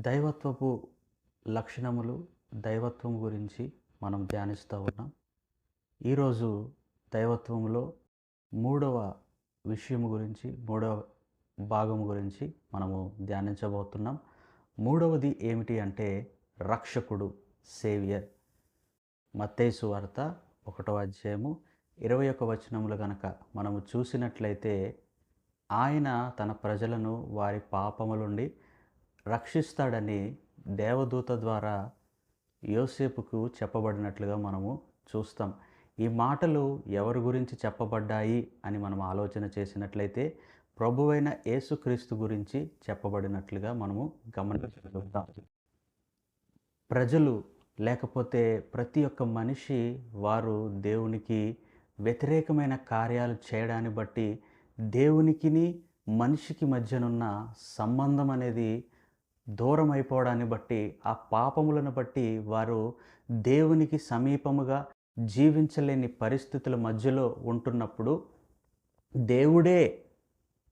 దైవత్వపు లక్షణములు దైవత్వం గురించి మనం ధ్యానిస్తూ ఉన్నాం. ఈరోజు దైవత్వంలో మూడవ విషయం గురించి మూడవ భాగం గురించి మనము ధ్యానించబోతున్నాం. మూడవది ఏమిటి అంటే రక్షకుడు సేవియర్. మత్తేసు వార్త ఒకటవ అధ్యాయము ఇరవై ఒక వచనములు గనక మనము చూసినట్లయితే ఆయన తన ప్రజలను వారి పాపముల నుండి రక్షిస్తాడని దేవదూత ద్వారా యోసేపుకు చెప్పబడినట్లుగా మనము చూస్తాం. ఈ మాటలు ఎవరి గురించి చెప్పబడ్డాయి అని మనం ఆలోచన చేసినట్లయితే ప్రభువైన యేసుక్రీస్తు గురించి చెప్పబడినట్లుగా మనము గమనించగలుగుతాం. ప్రజలు లేకపోతే ప్రతి ఒక్క మనిషి వారు దేవునికి వ్యతిరేకమైన కార్యాలు చేయడాన్ని బట్టి దేవునికిని మనిషికి మధ్యనున్న సంబంధం అనేది దూరం అయిపోవడాన్ని బట్టి ఆ పాపములను బట్టి వారు దేవునికి సమీపముగా జీవించలేని పరిస్థితుల మధ్యలో ఉంటున్నప్పుడు దేవుడే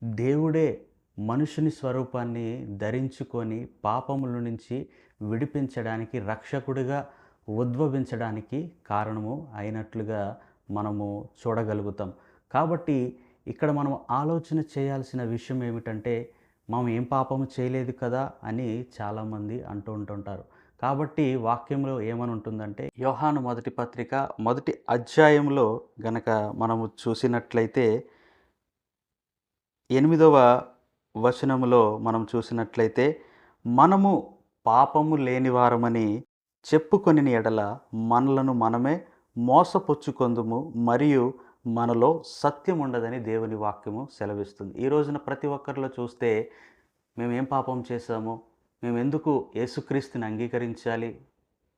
దేవుడే మనుషుని స్వరూపాన్ని ధరించుకొని పాపముల నుంచి విడిపించడానికి రక్షకుడిగా ఉద్భవించడానికి కారణము అయినట్లుగా మనము చూడగలుగుతాం. కాబట్టి ఇక్కడ మనం ఆలోచన చేయాల్సిన విషయం ఏమిటంటే మనం ఏం పాపము చేయలేదు కదా అని చాలామంది అంటూ ఉంటుంటారు. కాబట్టి వాక్యంలో ఏమని ఉంటుందంటే యోహాను మొదటి పత్రిక మొదటి అధ్యాయంలో గనక మనము చూసినట్లయితే ఎనిమిదవ వచనములో మనం చూసినట్లయితే మనము పాపము లేనివారమని చెప్పుకొని ఎడల మనలను మనమే మోసపుచ్చుకొందుము మరియు మనలో సత్యం ఉండదని దేవుని వాక్యము సెలవిస్తుంది. ఈ రోజున ప్రతి ఒక్కరిలో చూస్తే మేము ఏం పాపం చేశాము మేము ఎందుకు యేసుక్రీస్తుని అంగీకరించాలి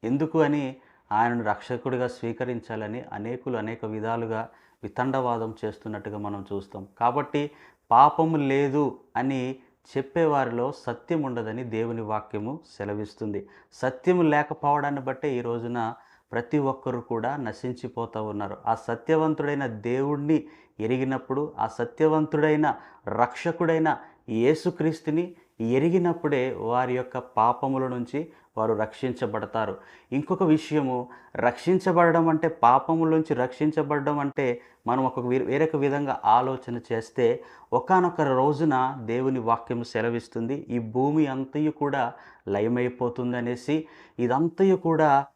ఎందుకు అని ఆయనను రక్షకుడిగా స్వీకరించాలని అనేకులు అనేక విధాలుగా వితండవాదం చేస్తున్నట్టుగా మనం చూస్తాం. కాబట్టి పాపము లేదు అని చెప్పేవారిలో సత్యం ఉండదని దేవుని వాక్యము సెలవిస్తుంది. సత్యము లేకపోవడాన్ని బట్టే ఈ రోజున ప్రతి ఒక్కరు కూడా నశించిపోతూ ఉన్నారు. ఆ సత్యవంతుడైన దేవుణ్ణి ఎరిగినప్పుడు ఆ సత్యవంతుడైన రక్షకుడైన యేసుక్రీస్తుని ఎరిగినప్పుడే వారి యొక్క పాపముల నుంచి వారు రక్షించబడతారు. ఇంకొక విషయము రక్షించబడడం అంటే పాపముల నుంచి రక్షించబడడం అంటే మనం ఒక వే- వేరొక విధంగా ఆలోచన చేస్తే ఒకానొక రోజున దేవుని వాక్యం సెలవిస్తుంది ఈ భూమి అంతయు కూడా లయమైపోతుంది అనేసి ఇదంతయు కూడా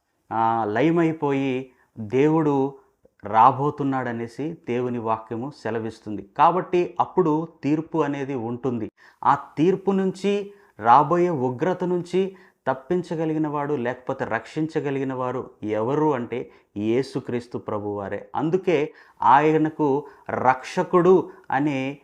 లయమైపోయి దేవుడు రాబోతున్నాడనేసి దేవుని వాక్యము సెలవిస్తుంది. కాబట్టి అప్పుడు తీర్పు అనేది ఉంటుంది. ఆ తీర్పు నుంచి రాబోయే ఉగ్రత నుంచి తప్పించగలిగిన వాడు లేకపోతే రక్షించగలిగిన వారు ఎవరు అంటే యేసుక్రీస్తు ప్రభువారే. అందుకే ఆయనకు రక్షకుడు అనే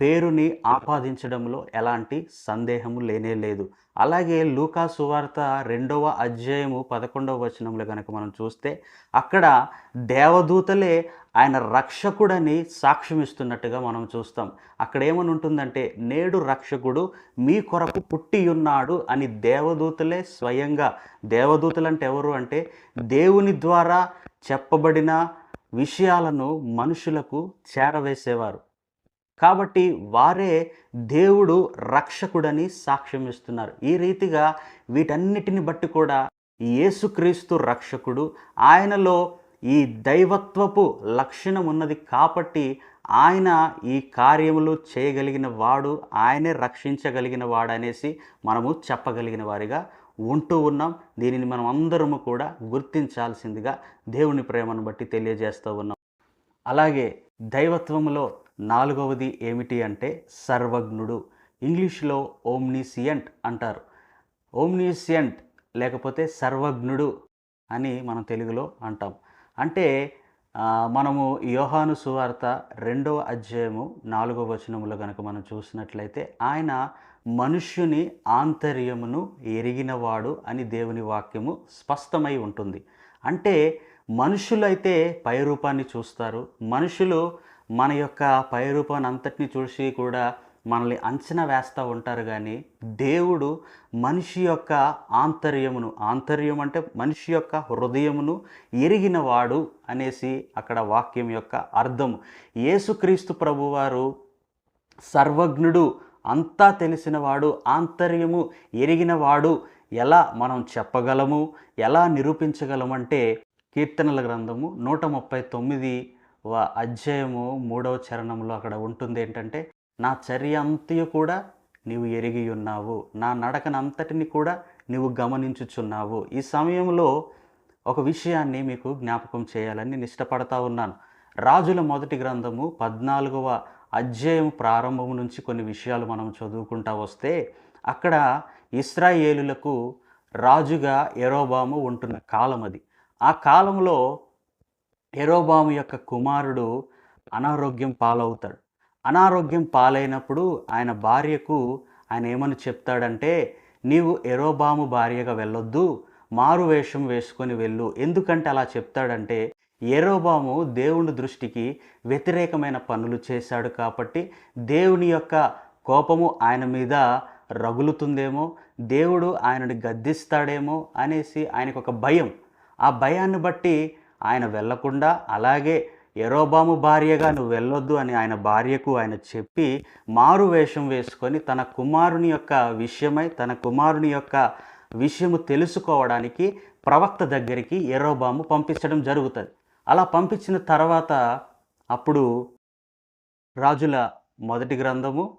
పేరుని ఆపాదించడంలో ఎలాంటి సందేహము లేనే లేదు. అలాగే లూకా సువార్త రెండవ అధ్యాయము పదకొండవ వచనంలో కనుక మనం చూస్తే అక్కడ దేవదూతలే ఆయన రక్షకుడని సాక్ష్యం ఇస్తున్నట్టుగా మనం చూస్తాం. అక్కడ ఏమని ఉంటుందంటే నేడు రక్షకుడు మీ కొరకు పుట్టి ఉన్నాడు అని దేవదూతలే స్వయంగా దేవదూతలు అంటే ఎవరు అంటే దేవుని ద్వారా చెప్పబడిన విషయాలను మనుషులకు చేరవేసేవారు. కాబట్టి వారే దేవుడు రక్షకుడని సాక్ష్యం ఇస్తున్నారు. ఈ రీతిగా వీటన్నిటిని బట్టి కూడా యేసుక్రీస్తు రక్షకుడు ఆయనలో ఈ దైవత్వపు లక్షణం ఉన్నది కాబట్టి ఆయన ఈ కార్యములు చేయగలిగిన వాడు ఆయనే రక్షించగలిగిన వాడు అనేసి మనము చెప్పగలిగిన వారిగా ఉంటూ ఉన్నాం. దీనిని మనం అందరము కూడా గుర్తించాల్సిందిగా దేవుని ప్రేమను బట్టి తెలియజేస్తూ ఉన్నాం. అలాగే దైవత్వములో నాలుగవది ఏమిటి అంటే సర్వజ్ఞుడు. ఇంగ్లీష్లో ఓమ్నిసియంట్ అంటారు. ఓమ్నిసియంట్ లేకపోతే సర్వజ్ఞుడు అని మనం తెలుగులో అంటాం. అంటే మనము యోహాను సువార్త రెండవ అధ్యాయము నాలుగవ వచనములో కనుక మనం చూసినట్లయితే ఆయన మనుష్యుని ఆంతర్యమును ఎరిగినవాడు అని దేవుని వాక్యము స్పష్టమై ఉంటుంది. అంటే మనుషులైతే పై రూపాన్ని చూస్తారు. మనుషులు మన యొక్క పైరూపాన్ని అంతటిని చూసి కూడా మనల్ని అంచనా వేస్తూ ఉంటారు కానీ దేవుడు మనిషి యొక్క ఆంతర్యమును ఆంతర్యం అంటే మనిషి యొక్క హృదయమును ఎరిగినవాడు అనేసి అక్కడ వాక్యం యొక్క అర్థం. యేసుక్రీస్తు ప్రభువారు సర్వజ్ఞుడు అంతా తెలిసినవాడు ఆంతర్యము ఎరిగినవాడు ఎలా మనం చెప్పగలము ఎలా నిరూపించగలమంటే కీర్తనల గ్రంథము నూట ముప్పై తొమ్మిది అధ్యాయము మూడవ చరణంలో అక్కడ ఉంటుంది ఏంటంటే నా చర్య అంతయు కూడా నీవు ఎరిగి ఉన్నావు. నా నడకనంతటిని కూడా నీవు గమనించుచున్నావు. ఈ సమయంలో ఒక విషయాన్ని మీకు జ్ఞాపకం చేయాలని నేను ఇష్టపడతా ఉన్నాను. రాజుల మొదటి గ్రంథము పద్నాలుగవ అధ్యాయం ప్రారంభం నుంచి కొన్ని విషయాలు మనం చదువుకుంటా వస్తే అక్కడ ఇస్రాయేలులకు రాజుగా ఎరోబాము ఉంటున్న కాలం అది ఆ కాలంలో ఎరోబాము యొక్క కుమారుడు అనారోగ్యం పాలవుతాడు. అనారోగ్యం పాలైనప్పుడు ఆయన భార్యకు ఆయన ఏమని చెప్తాడంటే నీవు ఎరోబాము భార్యగా వెళ్ళొద్దు మారు వేషం వేసుకొని వెళ్ళు. ఎందుకంటే అలా చెప్తాడంటే ఎరోబాము దేవుని దృష్టికి వ్యతిరేకమైన పనులు చేశాడు కాబట్టి దేవుని యొక్క కోపము ఆయన మీద రగులుతుందేమో దేవుడు ఆయనని గద్దిస్తాడేమో అనేసి ఆయనకు ఒక భయం. ఆ భయాన్ని బట్టి ఆయన వెళ్ళకుండా అలాగే ఎరోబాము భార్యగా నువ్వు వెళ్ళొద్దు అని ఆయన భార్యకు ఆయన చెప్పి మారు వేషం వేసుకొని తన కుమారుని యొక్క విషయమై తన కుమారుని యొక్క విషయము తెలుసుకోవడానికి ప్రవక్త దగ్గరికి ఎరోబాము పంపించడం జరుగుతుంది. అలా పంపించిన తర్వాత అప్పుడు రాజుల మొదటి గ్రంథము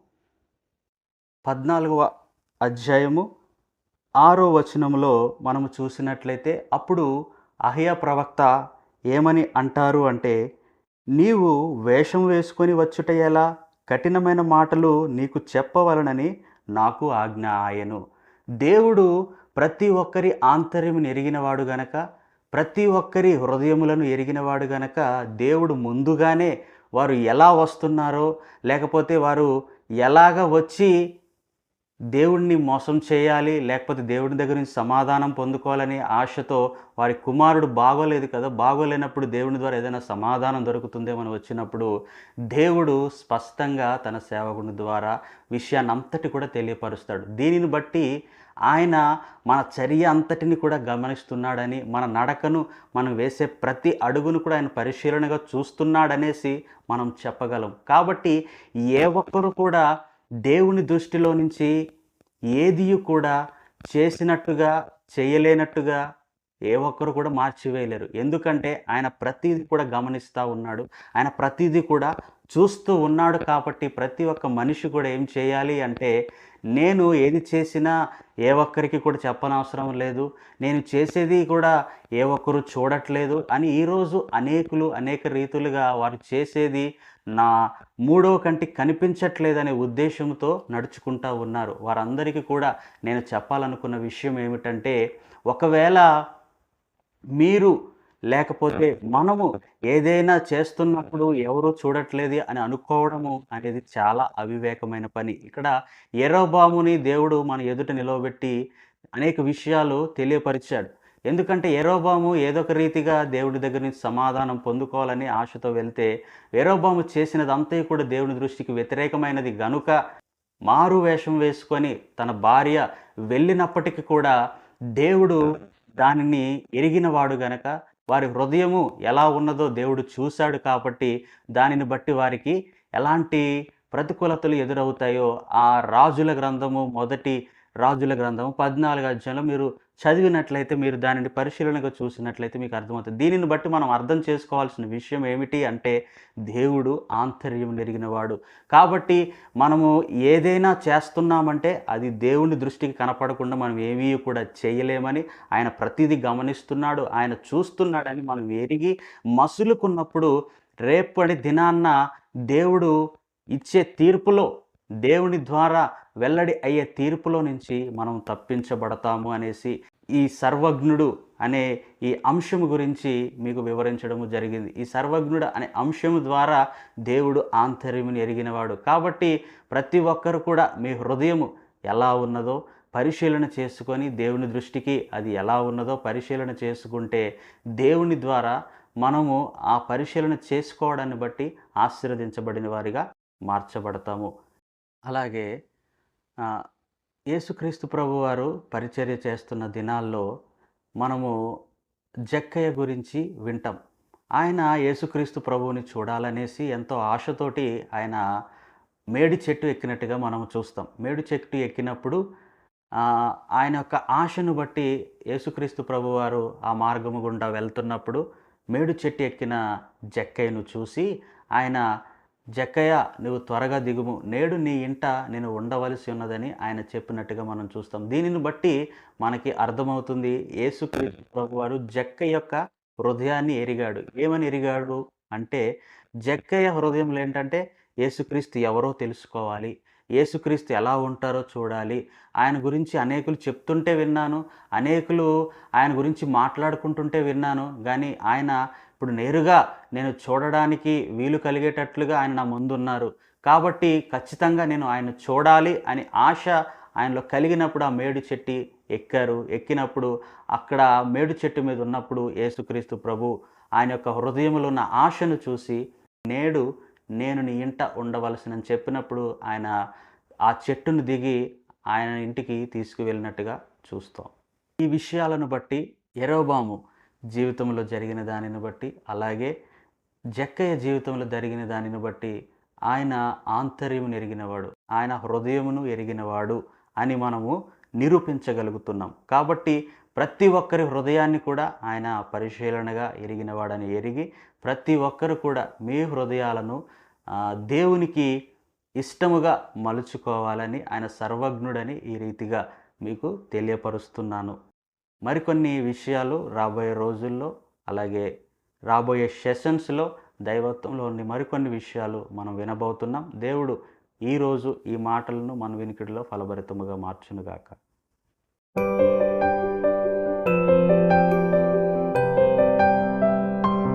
పద్నాలుగవ అధ్యాయము ఆరో వచనంలో మనము చూసినట్లయితే అప్పుడు అహయ ప్రవక్త ఏమని అంటారు అంటే నీవు వేషం వేసుకొని వచ్చుట ఎలా? కఠినమైన మాటలు నీకు చెప్పవలనని నాకు ఆజ్ఞ ఆయను. దేవుడు ప్రతి ఒక్కరి ఆంతర్యం ఎరిగినవాడు గనక ప్రతి ఒక్కరి హృదయములను ఎరిగినవాడు గనక దేవుడు ముందుగానే వారు ఎలా వస్తున్నారో లేకపోతే వారు ఎలాగ వచ్చి దేవుణ్ణి మోసం చేయాలి లేకపోతే దేవుడి దగ్గర నుంచి సమాధానం పొందుకోవాలని ఆశతో వారి కుమారుడు బాగోలేదు కదా బాగోలేనప్పుడు దేవుని ద్వారా ఏదైనా సమాధానం దొరుకుతుందేమని వచ్చినప్పుడు దేవుడు స్పష్టంగా తన సేవకుని ద్వారా విషయాన్ని అంతటి కూడా తెలియపరుస్తాడు. దీనిని బట్టి ఆయన మన చర్య అంతటిని కూడా గమనిస్తున్నాడని మన నడకను మనం వేసే ప్రతి అడుగును కూడా ఆయన పరిశీలనగా చూస్తున్నాడనేసి మనం చెప్పగలం. కాబట్టి ఏ ఒక్కరు కూడా దేవుని దృష్టిలో నుంచి ఏది కూడా చేసినట్టుగా చేయలేనట్టుగా ఏ ఒక్కరు కూడా మార్చివేయలేరు. ఎందుకంటే ఆయన ప్రతిదీ కూడా గమనిస్తూ ఉన్నాడు. ఆయన ప్రతిదీ కూడా చూస్తూ ఉన్నాడు కాబట్టి ప్రతి ఒక్క మనిషి కూడా ఏం చేయాలి అంటే నేను ఏది చేసినా ఏ ఒక్కరికి కూడా చెప్పనవసరం లేదు. నేను చేసేది కూడా ఏ ఒక్కరు చూడట్లేదు అని ఈరోజు అనేకులు అనేక రీతులుగా వారు చేసేది నా మూడో కంటికి కనిపించట్లేదనే ఉద్దేశంతో నడుచుకుంటూ ఉన్నారు. వారందరికీ కూడా నేను చెప్పాలనుకున్న విషయం ఏమిటంటే ఒకవేళ మీరు లేకపోతే మనము ఏదైనా చేస్తున్నప్పుడు ఎవరు చూడట్లేదు అని అనుకోవడము అనేది చాలా అవివేకమైన పని. ఇక్కడ ఎరోబాముని దేవుడు మన ఎదుట నిలవబెట్టి అనేక విషయాలు తెలియపరిచాడు. ఎందుకంటే ఎరోబాము ఏదో ఒక రీతిగా దేవుడి దగ్గర నుంచి సమాధానం పొందుకోవాలని ఆశతో వెళ్తే ఎరోబాము చేసినదంతా కూడా దేవుని దృష్టికి వ్యతిరేకమైనది. గనుక మారు వేషం వేసుకొని తన భార్య వెళ్ళినప్పటికీ కూడా దేవుడు దానిని ఎరిగినవాడు గనక వారి హృదయము ఎలా ఉన్నదో దేవుడు చూశాడు కాబట్టి దానిని బట్టి వారికి ఎలాంటి ప్రతికూలతలు ఎదురవుతాయో ఆ రాజుల గ్రంథము మొదటి రాజుల గ్రంథము పద్నాలుగు అధ్యాయంలో మీరు చదివినట్లయితే మీరు దానిని పరిశీలనగా చూసినట్లయితే మీకు అర్థమవుతుంది. దీనిని బట్టి మనం అర్థం చేసుకోవాల్సిన విషయం ఏమిటి అంటే దేవుడు ఆంతర్యం నెరిగినవాడు. కాబట్టి మనము ఏదైనా చేస్తున్నామంటే అది దేవుని దృష్టికి కనపడకుండా మనం ఏమీ కూడా చేయలేమని ఆయన ప్రతిదీ గమనిస్తున్నాడు. ఆయన చూస్తున్నాడని మనం ఎరిగి మసులుకున్నప్పుడు రేపటి దినాన్న దేవుడు ఇచ్చే తీర్పులో దేవుని ద్వారా వెల్లడి అయ్యే తీర్పులో నుంచి మనం తప్పించబడతాము అనేసి ఈ సర్వజ్ఞుడు అనే ఈ అంశం గురించి మీకు వివరించడము జరిగింది. ఈ సర్వజ్ఞుడు అనే అంశం ద్వారా దేవుడు ఆంతర్యముని ఎరిగినవాడు. కాబట్టి ప్రతి ఒక్కరు కూడా మీ హృదయము ఎలా ఉన్నదో పరిశీలన చేసుకొని దేవుని దృష్టికి అది ఎలా ఉన్నదో పరిశీలన చేసుకుంటే దేవుని ద్వారా మనము ఆ పరిశీలన చేసుకోవడాన్ని బట్టి ఆశీర్వదించబడిన వారిగా మార్చబడతాము. అలాగే యేసుక్రీస్తు ప్రభు వారు పరిచర్య చేస్తున్న దినాల్లో మనము జక్కయ్య గురించి వింటాం. ఆయన యేసుక్రీస్తు ప్రభువుని చూడాలనేసి ఎంతో ఆశతోటి ఆయన మేడి చెట్టు ఎక్కినట్టుగా మనం చూస్తాం. మేడి చెట్టు ఎక్కినప్పుడు ఆయన యొక్క ఆశను బట్టి యేసుక్రీస్తు ప్రభువారు ఆ మార్గము గుండా వెళ్తున్నప్పుడు మేడు చెట్టు ఎక్కిన జక్కయ్యను చూసి ఆయన జక్కయ్య నువ్వు త్వరగా దిగుము. నేడు నీ ఇంట నేను ఉండవలసి ఉన్నదని ఆయన చెప్పినట్టుగా మనం చూస్తాం. దీనిని బట్టి మనకి అర్థమవుతుంది యేసుక్రీస్తు ప్రభువారు జక్క యొక్క హృదయాన్ని ఎరిగాడు. ఏమని ఎరిగాడు అంటే జక్కయ్య హృదయంలో ఏంటంటే యేసుక్రీస్తు ఎవరో తెలుసుకోవాలి. యేసుక్రీస్తు ఎలా ఉంటారో చూడాలి. ఆయన గురించి అనేకులు చెప్తుంటే విన్నాను అనేకులు ఆయన గురించి మాట్లాడుకుంటుంటే విన్నాను కానీ ఆయన ఇప్పుడు నేరుగా నేను చూడడానికి వీలు కలిగేటట్లుగా ఆయన నా ముందున్నారు. కాబట్టి ఖచ్చితంగా నేను ఆయన చూడాలి అని ఆశ ఆయనలో కలిగినప్పుడు ఆ మేడు చెట్టు ఎక్కారు. ఎక్కినప్పుడు అక్కడ మేడు చెట్టు మీద ఉన్నప్పుడు యేసుక్రీస్తు ప్రభు ఆయన యొక్క హృదయంలో ఉన్న ఆశను చూసి నేడు నేను నీ ఇంట ఉండవలసినని చెప్పినప్పుడు ఆయన ఆ చెట్టును దిగి ఆయన ఇంటికి తీసుకువెళ్ళినట్టుగా చూస్తాం. ఈ విషయాలను బట్టి ఎరోబాము జీవితంలో జరిగిన దానిని బట్టి అలాగే జక్కయ్య జీవితంలో జరిగిన దానిని బట్టి ఆయన ఆంతర్యమును ఎరిగినవాడు ఆయన హృదయమును ఎరిగినవాడు అని మనము నిరూపించగలుగుతున్నాం. కాబట్టి ప్రతి ఒక్కరి హృదయాన్ని కూడా ఆయన పరిశీలనగా ఎరిగినవాడని ఎరిగి ప్రతి ఒక్కరు కూడా మీ హృదయాలను దేవునికి ఇష్టముగా మలుచుకోవాలని ఆయన సర్వజ్ఞుడని ఈ రీతిగా మీకు తెలియపరుస్తున్నాను. మరికొన్ని విషయాలు రాబోయే రోజుల్లో అలాగే రాబోయే సెషన్స్లో దైవత్వంలోని మరికొన్ని విషయాలు మనం వినబోతున్నాం. దేవుడు ఈరోజు ఈ మాటలను మన వినికిడిలో ఫలభరితముగా మార్చునుగాక.